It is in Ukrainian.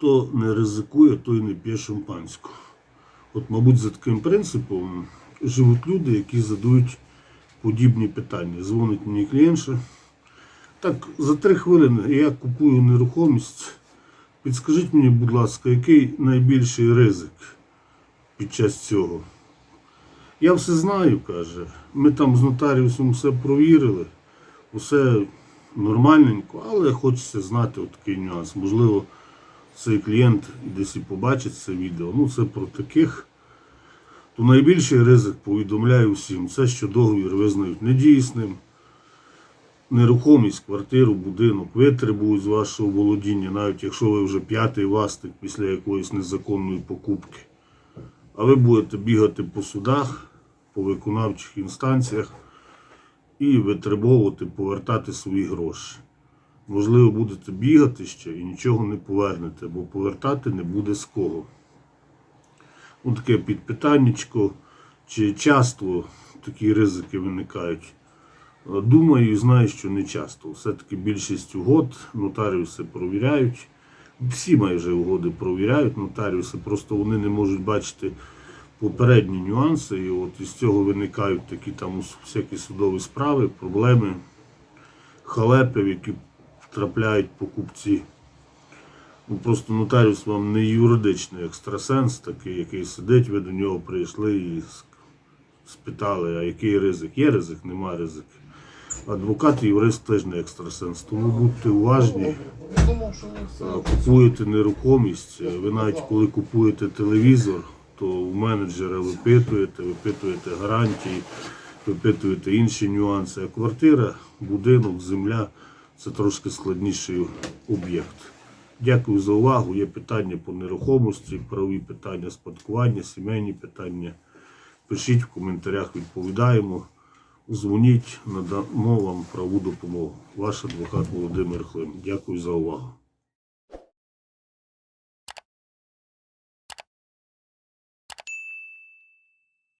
Хто не ризикує, той не п'є шампанську. От, мабуть, за таким принципом живуть люди, які задають подібні питання. Дзвонить мені клієнтша. Так, за три хвилини я купую нерухомість. Підскажіть мені, будь ласка, який найбільший ризик під час цього? Я все знаю, каже. Ми там з нотаріусом все провірили, усе нормальненько, але хочеться знати такий нюанс. Можливо, цей клієнт десь і побачить це відео. Ну, це про таких. То найбільший ризик повідомляю всім, це що договір визнають недійсним. Нерухомість, квартиру, будинок витребують з вашого володіння, навіть якщо ви вже п'ятий власник після якоїсь незаконної покупки. А ви будете бігати по судах, по виконавчих інстанціях і витребовувати, повертати свої гроші. Можливо, будете бігати ще і нічого не повернете, бо повертати не буде з кого. Ось таке підпитаннячко, чи часто такі ризики виникають. Е, Думаю і знаю, що не часто. Все-таки більшість угод нотаріуси провіряють. Всі майже угоди провіряють нотаріуси, просто вони не можуть бачити попередні нюанси. І от із цього виникають такі там всякі судові справи, проблеми, халепи, які втрапляють покупці. Ну, просто нотаріус вам не юридичний екстрасенс, такий, який сидить, ви до нього прийшли і спитали, а який ризик? Є ризик, нема ризик. Адвокат і юрист теж не екстрасенс, тому будьте уважні. Купуєте нерухомість, ви навіть коли купуєте телевізор, то у менеджера випитуєте, випитуєте гарантії, випитуєте інші нюанси. А квартира, будинок, земля це трошки складніший об'єкт. Дякую за увагу. Є питання по нерухомості, правові питання спадкування, сімейні питання. Пишіть в коментарях, відповідаємо. Дзвоніть, надамо вам праву допомогу. Ваш адвокат Володимир Хлим. Дякую за увагу.